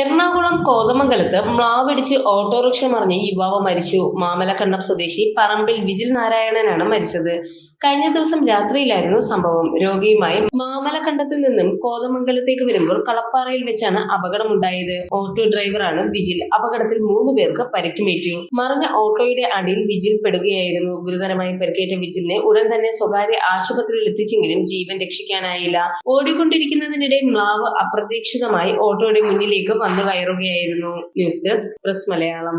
എറണാകുളം കോതമംഗലത്ത് മ്ലാവിടിച്ച് ഓട്ടോറിക്ഷ മറിഞ്ഞ് യുവാവ് മരിച്ചു. മാമലക്കണ്ടം സ്വദേശി പറമ്പിൽ വിജിൽ നാരായണനാണ് മരിച്ചത്. കഴിഞ്ഞ ദിവസം രാത്രിയിലായിരുന്നു സംഭവം. രോഗിയുമായി മാമലക്കണ്ടത്തിൽ നിന്നും കോതമംഗലത്തേക്ക് വരുമ്പോൾ കളപ്പാറയിൽ വെച്ചാണ് അപകടമുണ്ടായത്. ഓട്ടോ ഡ്രൈവറാണ് വിജിൽ അപകടത്തിൽ മൂന്ന് പേർക്ക് പരിക്കുമേറ്റു മറിഞ്ഞ ഓട്ടോയുടെ അടിയിൽ വിജിൽ പെടുകയായിരുന്നു. ഗുരുതരമായി പരിക്കേറ്റ വിജിലിനെ ഉടൻ തന്നെ സ്വകാര്യ ആശുപത്രിയിൽ എത്തിച്ചെങ്കിലും ജീവൻ രക്ഷിക്കാനായില്ല. ഓടിക്കൊണ്ടിരിക്കുന്നതിനിടെ മ്ലാവ് അപ്രതീക്ഷിതമായി ഓട്ടോയുടെ മുന്നിലേക്ക് വന്നു കയറുകയായിരുന്നു. News desk press Malayalam.